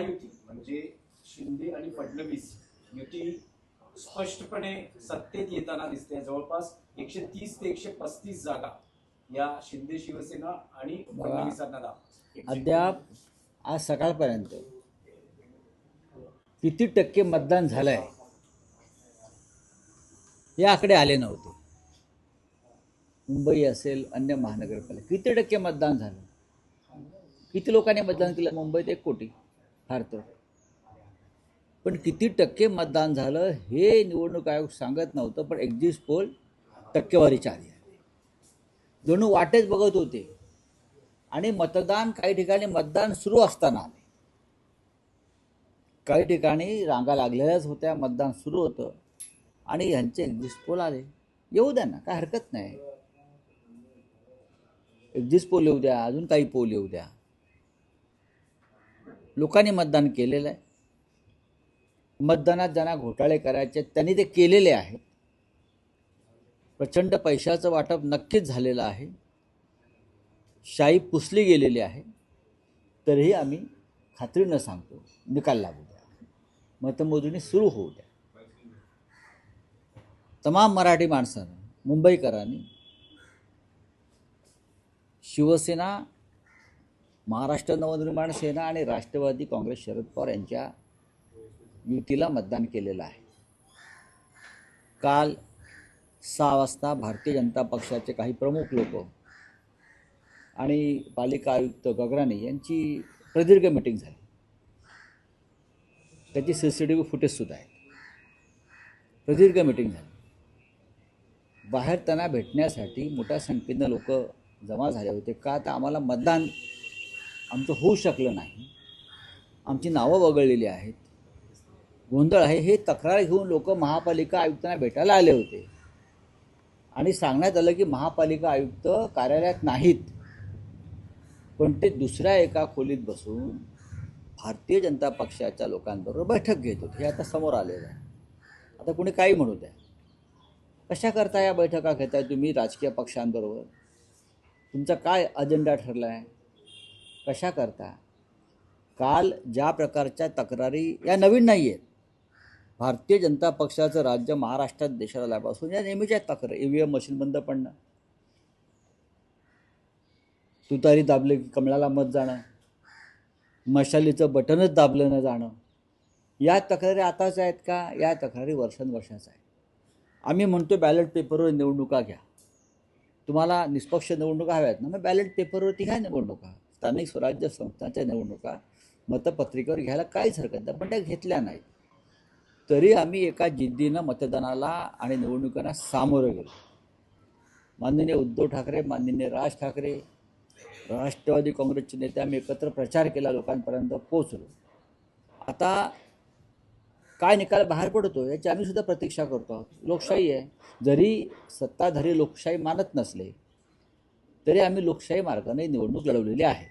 महायुती म्हणजे शिंदे आणि फडणवीस युती स्पष्टपणे सत्तेत येताना दिसते. जवळपास एकशे तीस ते एकशे पस्तीस जागा या शिंदे शिवसेना आणि फडणवीसांना दाखल अद्याप आज सकाळपर्यंत किती टक्के मतदान झालंय हे आकडे आले नव्हते. मुंबई असेल अन्य महानगरपालिका किती टक्के मतदान झालं? किती लोकांनी मतदान केलं? मुंबईत एक कोटी. फार पण किती टक्के मतदान झालं हे निवडणूक आयोग सांगत नव्हतं पण एक्झिट पोल टक्केवारीच्या आधी आले. दोन वाटेच बघत होते. आणि मतदान काही ठिकाणी मतदान सुरू असताना आले. काही ठिकाणी रांगा लागलेल्याच होत्या मतदान सुरू होतं. आणि ह्यांचे एक्झिट पोल आले. येऊ द्या ना काय हरकत नाही. एक्झिट पोल येऊ द्या अजून काही पोल येऊ द्या. लोकांनी मतदान केलेलं आहे. मतदानात ज्यांना घोटाळे करायचे त्यांनी ते केलेले आहेत. प्रचंड पैशाचं वाटप नक्कीच झालेलं आहे. शाई पुसली गेलेली आहे. तरीही आम्ही खात्रीनं सांगतो. निकाल लागू द्या. मतमोजणी सुरू होऊ द्या. तमाम मराठी माणसानं मुंबईकरांनी शिवसेना महाराष्ट्र नवनिर्माण सेना आणि राष्ट्रवादी काँग्रेस शरद पवार यांच्या युतीला मतदान केलेलं आहे. काल सहा वाजता भारतीय जनता पक्षाचे काही प्रमुख लोक आणि पालिका आयुक्त गगराणी यांची प्रदीर्घ मिटिंग झाली. त्याची सी सी टी व्ही फुटेजसुद्धा आहेत प्रदीर्घ मिटिंग झाली. बाहेर त्यांना भेटण्यासाठी मोठ्या संख्येनं लोक जमा झाले होते. का? तर आम्हाला मतदान आमचं होऊ शकलं नाही. आमची नावं वगळलेली आहेत. गोंधळ आहे हे तक्रार घेऊन लोक महापालिका आयुक्तांना भेटायला आले होते. आणि सांगण्यात आलं की महापालिका आयुक्त कार्यालयात नाहीत. पण ते दुसऱ्या एका खोलीत बसून भारतीय जनता पक्षाच्या लोकांबरोबर बैठक घेत होते. हे आता समोर आलेलं आहे. आता कोणी काही म्हणू द्या. कशा करता या बैठका घेताय तुम्ही राजकीय पक्षांबरोबर? तुमचा काय अजेंडा ठरला आहे कशा करता? काल ज्या प्रकारच्या तक्रारी या नवीन नाही आहेत भारतीय जनता पक्षाचं राज्य महाराष्ट्रात देशाला आल्यापासून या नेहमीच्या तक्रार ई व्ही एम मशीन बंद पडणं. तुतारी दाबले की कमळाला मत जाणं. मशालीचं बटनच दाबलं न जाणं. या तक्रारी आताच आहेत का? या तक्रारी वर्षानुवर्षाच्या आहेत. आम्ही म्हणतो बॅलेट पेपरवर निवडणुका घ्या. तुम्हाला निष्पक्ष निवडणुका हव्यात ना? मग बॅलेट पेपरवरती घ्या निवडणुका? स्थानिक स्वराज्य संस्थांच्या निवडणुका मतपत्रिकेवर घ्यायला काहीच हरकत नाही. पण त्या घेतल्या नाही तरी आम्ही एका जिद्दीनं मतदानाला आणि निवडणुकांना सामोरं गेलो. माननीय उद्धव ठाकरे माननीय राज ठाकरे राष्ट्रवादी काँग्रेसचे नेते आम्ही एकत्र प्रचार केला लोकांपर्यंत पोचलो आता काय निकाल बाहेर पडतो याची आम्ही सुद्धा प्रतीक्षा करतो आहोत. लोकशाही आहे. जरी सत्ताधारी लोकशाही मानत नसले तरी आम्ही लोकशाही मार्गाने निवडणूक लढवलेली आहे.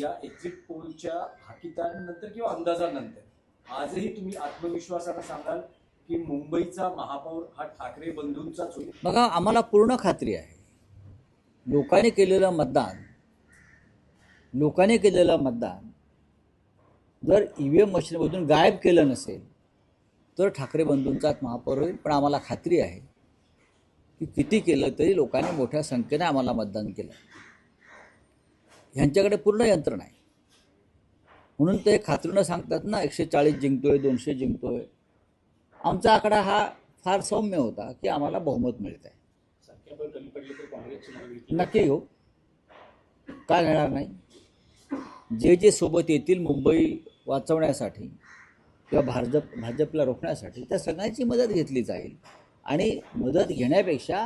या एक्झिट पोलच्या हाकितानंतर किंवा अंदाजानंतर आजही तुम्ही आत्मविश्वासानं सांगाल की मुंबईचा महापौर हा ठाकरे बंधूंचाच होईल? बघा आम्हाला पूर्ण खात्री आहे. लोकांनी केलेलं मतदान लोकांनी केलेलं मतदान जर ई व्ही एम मशीनमधून गायब केलं नसेल तर ठाकरे बंधूंचाच महापौर होईल पण आम्हाला खात्री आहे. की किती केलं तरी लोकांनी मोठ्या संख्येने आम्हाला मतदान केलं. ह्यांच्याकडे पूर्ण यंत्रणा आहे म्हणून ते खात्रीनं सांगतात ना एकशे चाळीस जिंकतोय दोनशे जिंकतोय. आमचा आकडा हा फार सौम्य होता की आम्हाला बहुमत मिळत आहे नक्की हो. काय घेणार नाही. जे जे सोबत येतील मुंबई वाचवण्यासाठी किंवा भाजप भाजपला रोखण्यासाठी त्या सगळ्यांची मदत घेतली जाईल. आणि मदत घेण्यापेक्षा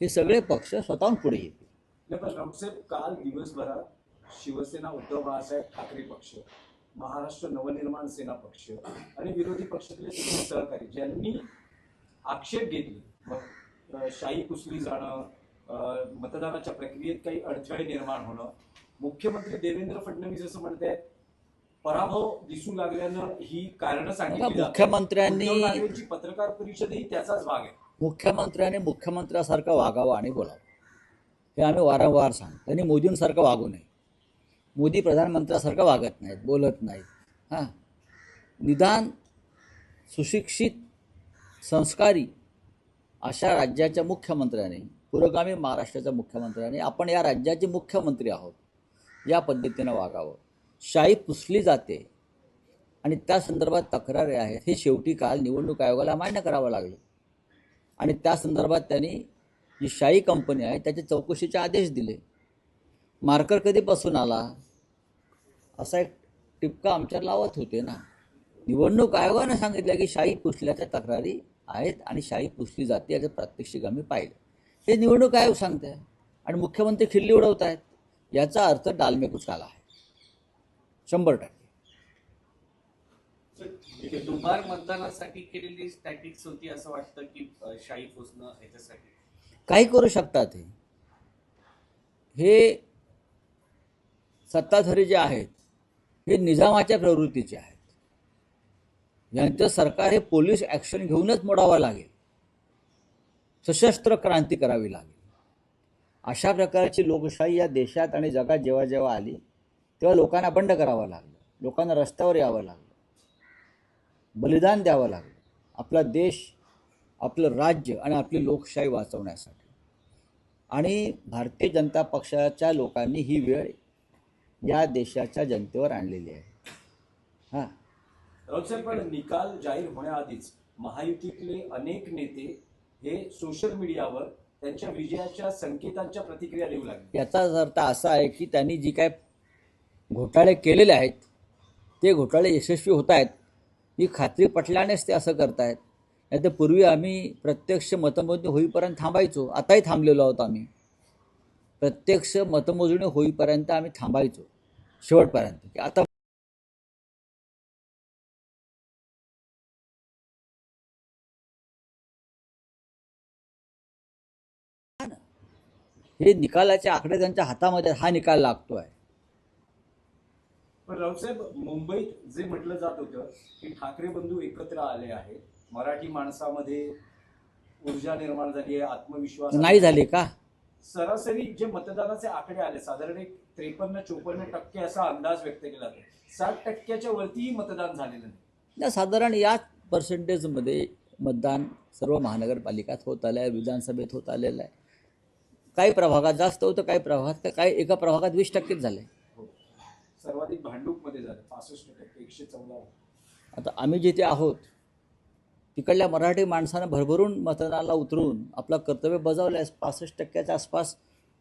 हे सगळे पक्ष स्वतःहून पुढे येतील. पण काल दिवसभरात शिवसेना उद्धव बाळासाहेब ठाकरे पक्ष महाराष्ट्र नवनिर्माण सेना पक्ष आणि विरोधी पक्षातले सहकारी ज्यांनी आक्षेप घेतले मग कुसली जाणं मतदानाच्या प्रक्रियेत काही अडथळे निर्माण होणं मुख्यमंत्री देवेंद्र फडणवीस असं म्हणतायत पराभव दिसू लागल्यानं ही कारणं सांगितली. मुख्यमंत्र्यांनी- पत्रकार परिषदही त्याचाच भाग आहे. मुख्यमंत्र्याने मुख्यमंत्र्यासारखं वागावं आणि बोलावं. हे आम्ही वारंवार सांगतो. त्यांनी मोदींसारखं वागू नये. मोदी प्रधानमंत्र्यासारखं वागत नाहीत बोलत नाहीत. हां. निदान सुशिक्षित संस्कारी अशा राज्याच्या मुख्यमंत्र्याने पुरोगामी महाराष्ट्राच्या मुख्यमंत्र्याने आपण या राज्याचे मुख्यमंत्री आहोत या पद्धतीनं वागावं. शाही पुसली जाते. आणि त्या संदर्भात तक्रारी आहेत हे शेवटी काल निवडणूक आयोगाला मान्य करावं लागलं. आणि त्या संदर्भात त्यांनी जी शाही कंपनी आहे त्याचे चौकशीचे आदेश दिले. मार्कर कधीपासून आला? असा एक टिपका आमच्यावर लावत होते ना. निवडणूक आयोगानं सांगितलं की शाही पुसल्याच्या तक्रारी आहेत आणि शाही पुसली जाते याचं प्रात्यक्षिक आम्ही पाहिलं. हे निवडणूक आयोग सांगते आणि मुख्यमंत्री खिल्ली उडवत आहेत याचा अर्थ डालमेकुच आला आहे. शंभर टक्के. दुबार मतदानासाठी केलेली स्टॅटिक्स होती असं वाटतं की शाही पोचणं याच्यासाठी काही करू शकतात हे हे सत्ताधारी जे आहेत हे निजामाच्या प्रवृत्तीचे आहेत. यांचं सरकार हे पोलीस ॲक्शन घेऊनच मोडावं लागेल. सशस्त्र क्रांती करावी लागेल. अशा प्रकारची लोकशाही या देशात आणि जगात जेव्हा जेव्हा आली तेव्हा लोकांना बंड करावं लागलं. लोकांना रस्त्यावर यावं लागलं. बलिदान द्यावं लागलं. आपला देश आपलं राज्य आणि आपली लोकशाही वाचवण्यासाठी. आणि भारतीय जनता पक्षाच्या लोकांनी ही वेळ या देशाच्या जनतेवर आणलेली आहे. हां. राऊतसाहेब पण निकाल जाहीर होण्याआधीच महायुतीतले अनेक नेते हे सोशल मीडियावर त्यांच्या विजयाच्या संकेतांच्या प्रतिक्रिया देऊ लागले. याचाच अर्थ असा आहे की त्यांनी जी काय घोटाळे केलेले आहेत ते घोटाळे यशस्वी होत आहेत ही खात्री पटल्यानेच ते असं करतायत. नाही तर पूर्वी आम्ही प्रत्यक्ष मतमोजणी होईपर्यंत थांबायचो आताही थांबलेलो आहोत आम्ही. प्रत्यक्ष मतमोजणी होईपर्यंत आम्ही थांबायचो शेवटपर्यंत. की आता हे निकालाचे आकडे त्यांच्या हातामध्ये हा निकाल लागतो आहे पण राऊतसाहेब मुंबईत जे म्हटलं जात होतं की ठाकरे बंधू एकत्र आले आहेत मराठी माणसामध्ये ऊर्जा निर्माण झाली आहे आत्मविश्वास नाही झाले का? सरासरी जे मतदानाचे आकडे आले साधारण एक त्रेपन्न चोपन्न टक्के असा अंदाज व्यक्त केला जातो. साठ टक्क्याच्या वरतीही मतदान झालेलं नाही. या साधारण याच पर्सेंटेजमध्ये मतदान सर्व महानगरपालिकात होत आलं आहे विधानसभेत होत आलेलं आहे. काही प्रभागात जास्त होतं काही प्रभागात काही एका प्रभागात वीस टक्केच झाले हो. सर्वाधिक भांडूपमध्ये झालं. पासष्ट टक्के एकशे चौदा. आता आम्ही जिथे आहोत तिकडल्या मराठी माणसानं भरभरून मतदानाला उतरून आपलं कर्तव्य बजावलं आहे पासष्ट टक्क्याच्या आसपास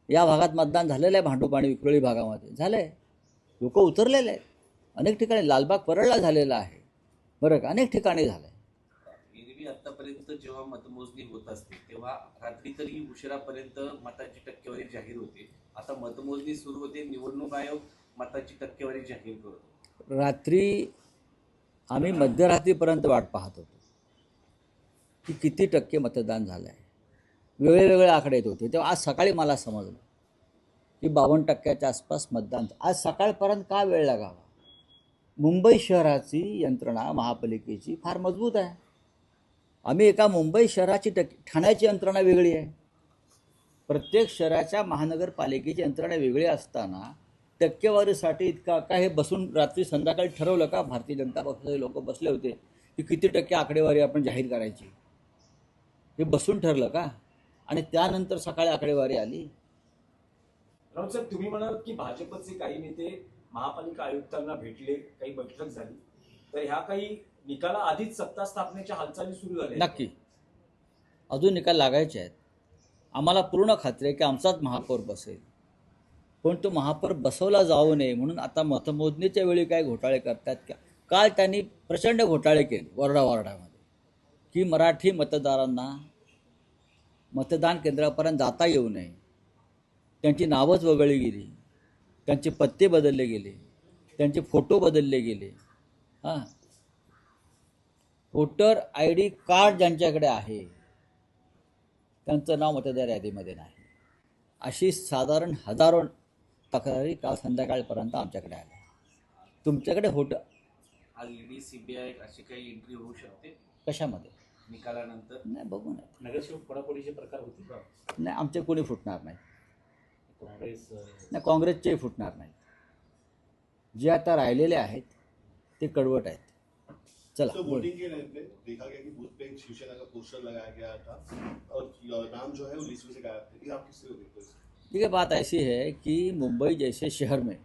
या भागात मतदान झालेलं आहे भांडूप आणि विक्रोळी भागामध्ये. झालं आहे लोक उतरलेले आहेत. अनेक ठिकाणी लालबाग परळला झालेला आहे. बरं का? अनेक ठिकाणी झालं आहे आतापर्यंत जेव्हा मतमोजणी होत असते तेव्हा रात्री तरी उशिरापर्यंत मताची टक्केवारी जाहीर होते. आता मतमोजणी सुरू होते निवडणूक आयोग मताची टक्केवारी जाहीर करतो. रात्री आम्ही मध्यरात्रीपर्यंत वाट पाहत होतो. की किती टक्के मतदान झालं आहे वेगळेवेगळे आकडे येत होते. तेव्हा आज सकाळी मला समजलं की बावन्न टक्क्याच्या आसपास मतदान आज सकाळपर्यंत का वेळ लागावा? मुंबई शहराची यंत्रणा महापालिकेची फार मजबूत आहे. आम्ही एका मुंबई शहराची टक्के ठाण्याची यंत्रणा वेगळी आहे. प्रत्येक शहराच्या महानगरपालिकेची यंत्रणा वेगळी असताना टक्केवारीसाठी इतका काय हे बसून रात्री संध्याकाळी ठरवलं का भारतीय जनता पक्षाचे लोक बसले होते की किती टक्के आकडेवारी आपण जाहीर करायची? हे बसून ठरलं का? आणि त्यानंतर सकाळी आकडेवारी आली. राऊतसाहेब तुम्ही म्हणाल की भाजपचे काही नेते महापालिका आयुक्तांना भेटले काही बैठक झाली. तर ह्या काही निकाला आधीच सत्ता स्थापनेच्या हालचाली सुरू झाल्या नक्की. अजून निकाल लागायचे आहेत. आम्हाला पूर्ण खात्री आहे की आमचाच महापौर बसेल. पण तो महापौर बसवला जाऊ नये म्हणून आता मतमोजणीच्या वेळी काय घोटाळे करतात का? काल त्यांनी प्रचंड घोटाळे केले वरडावरडामध्ये की मराठी मतदारांना मतदान केंद्रापर्यंत जाता येऊ नये. त्यांची नावच वगळली गेली त्यांचे पत्ते बदलले गेले त्यांचे फोटो बदलले गेले. हां. वोटर आय डी कार्ड ज्यांच्याकडे आहे त्यांचं नाव मतदार यादीमध्ये नाही. अशी साधारण हजारो तक्रारी काल संध्याकाळपर्यंत आमच्याकडे आल्या. तुमच्याकडे होट आज ईडी सीबीआय अशी काही एंट्री होऊ शकते? कशामध्ये? निकालानंतर? नाही बघू ना. नगरसेवक फोडाफोडीचे प्रकार होते का नाही आमचे कोणी फुटणार नाही. काँग्रेस नाही काँग्रेसचेही फुटणार नाही. जे आता राहिलेले आहेत ते कडवट आहेत. चला तो बोल. वोटिंग के टाइम पे देखा गया कि बूथ पे एक शिवसेना का पोस्टर लगाया गया था और नाम जो है वो लिस्ट में से गायब थे। ये आप किससे देखते हो? देखिए, बात ऐसी है कि मुंबई जैसे शहर में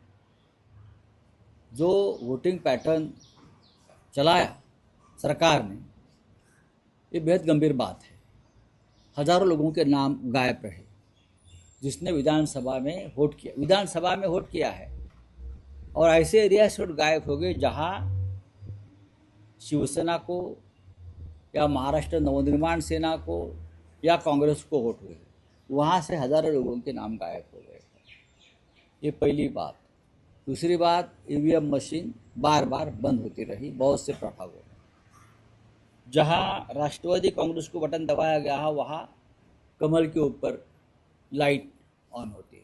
जो वोटिंग पैटर्न चलाया सरकार ने, ये बेहद गंभीर बात है। हज़ारों लोगों के नाम गायब रहे, जिसने विधानसभा में वोट किया। विधानसभा में वोट किया है और ऐसे एरिया से वोट गायब हो गए जहाँ शिवसेना को या महाराष्ट्र नवनिर्माण सेना को या कांग्रेस को वोट हुए। वहाँ से हज़ारों लोगों के नाम गायब हो गए ये पहली बात। दूसरी बात ईवीएम मशीन बार बार बंद होती रही बहुत से प्रभावों में। जहाँ राष्ट्रवादी कांग्रेस को बटन दबाया गया है वहाँ कमल के ऊपर लाइट ऑन होती है।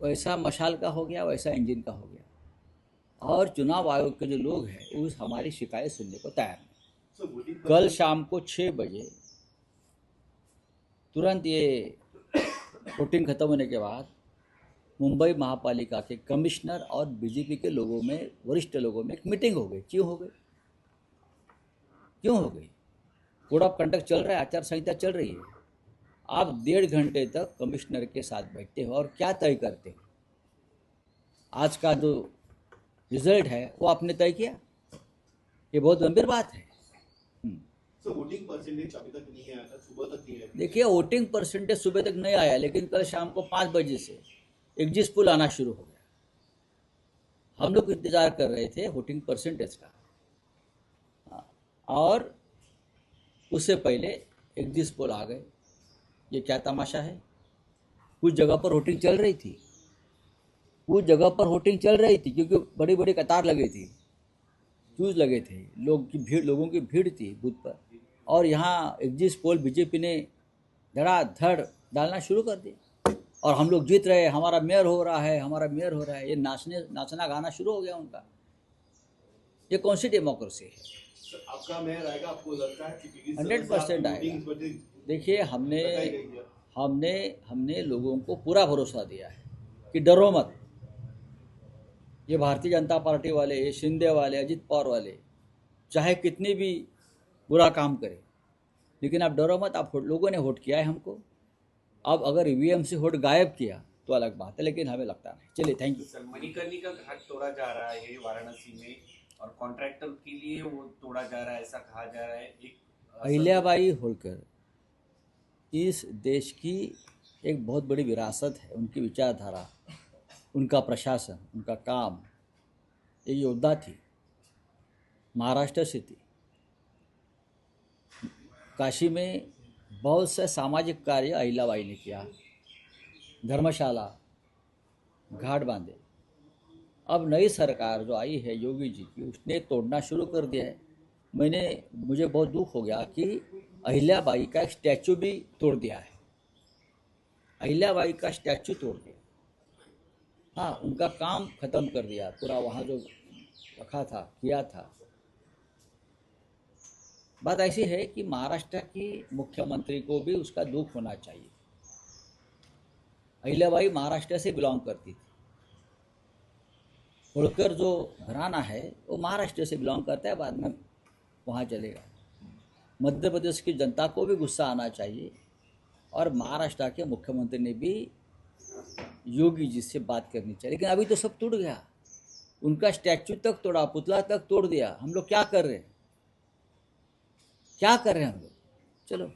वैसा मशाल का हो गया वैसा इंजन का हो गया। और चुनाव आयोग के जो लोग हैं वो हमारी शिकायत सुनने को तैयार नहीं कल शाम को छः बजे तुरंत ये वोटिंग खत्म होने के बाद मुंबई महापालिका के कमिश्नर और बीजेपी के लोगों में, वरिष्ठ लोगों में एक मीटिंग हो गई। क्यों हो गई? क्यों हो गई? कोड ऑफ़ कंडक्ट चल रहा है, आचार संहिता चल रही है। आप डेढ़ घंटे तक कमिश्नर के साथ बैठते हो और क्या तय करते हो? आज का जो रिज़ल्ट है, वो आपने तय किया? ये बहुत गंभीर बात है। देखिए वोटिंग परसेंटेज सुबह तक नहीं आया लेकिन कल शाम को पाँच बजे से एग्जिस पुल आना शुरू हो गया। हम लोग इंतज़ार कर रहे थे वोटिंग परसेंटेज का। हाँ, और उससे पहले एग्जिस पोल आ गए ये क्या तमाशा है? कुछ जगह पर वोटिंग चल रही थी। कुछ जगह पर वोटिंग चल रही थी क्योंकि बड़ी बड़ी कतार लगी थी। क्यूज लगे थे लोग की भीड़ लोगों की भीड़ थी बूथ पर। और यहाँ एग्जिस पोल बीजेपी ने धड़ाधड़ डालना शुरू कर दिया। और हम लोग जीत रहे हमारा मेयर हो रहा है हमारा मेयर हो रहा है ये नाचने नाचना गाना शुरू हो गया उनका। ये कौन सी डेमोक्रेसी है? आपका मेयर आएगा आपको लगता है क्योंकि 100% आएगा। देखिए हमने हमने हमने लोगों को पूरा भरोसा दिया है कि डरो मत। ये भारतीय जनता पार्टी वाले ये शिंदे वाले अजित पवार वाले चाहे कितने भी बुरा काम करें लेकिन आप डरो मत आप लोगों ने वोट किया है हमको। अब अगर ईवीएम से वोट गायब किया तो अलग बात है लेकिन हमें लगता नहीं। चलिए thank you sir Manikarnika Ghat तोड़ा जा रहा है वाराणसी में और कॉन्ट्रैक्टर के लिए वो तोड़ा जा रहा है ऐसा कहा जा रहा है एक अहिल्याबाई होलकर इस देश की एक बहुत बड़ी विरासत है उनकी विचारधारा। उनका प्रशासन, उनका काम एक योद्धा थी, महाराष्ट्र से थी। काशी में बहुत से सामाजिक कार्य अहिल्याबाई ने किया, धर्मशाला, घाट बांधे। अब नई सरकार जो आई है योगी जी की, उसने तोड़ना शुरू कर दिया है। मैंने, मुझे बहुत दुख हो गया कि अहिल्याबाई का स्टैचू भी तोड़ दिया है। अहिल्याबाई का स्टैचू तोड़ दिया। हाँ उनका काम खत्म कर दिया, पूरा वहाँ जो रखा था, किया था। बात ऐसी है कि महाराष्ट्र की मुख्यमंत्री को भी उसका दुख होना चाहिए। अहिल्याबाई महाराष्ट्र से बिलोंग करती थी। होळकर जो घराना है, वो महाराष्ट्र से बिलोंग करता है, बाद में वहाँ चलेगा। मध्य प्रदेश की जनता को भी गुस्सा आना चाहिए और महाराष्ट्र के मुख्यमंत्री ने भी योगी जी से बात करनी चाहिए। लेकिन अभी तो सब टूट गया। उनका स्टैचू तक तोड़ा, पुतला तक तोड़ दिया। हम लोग क्या कर रहे हैं? क्या कर रहे हैं हम लोग? चलो।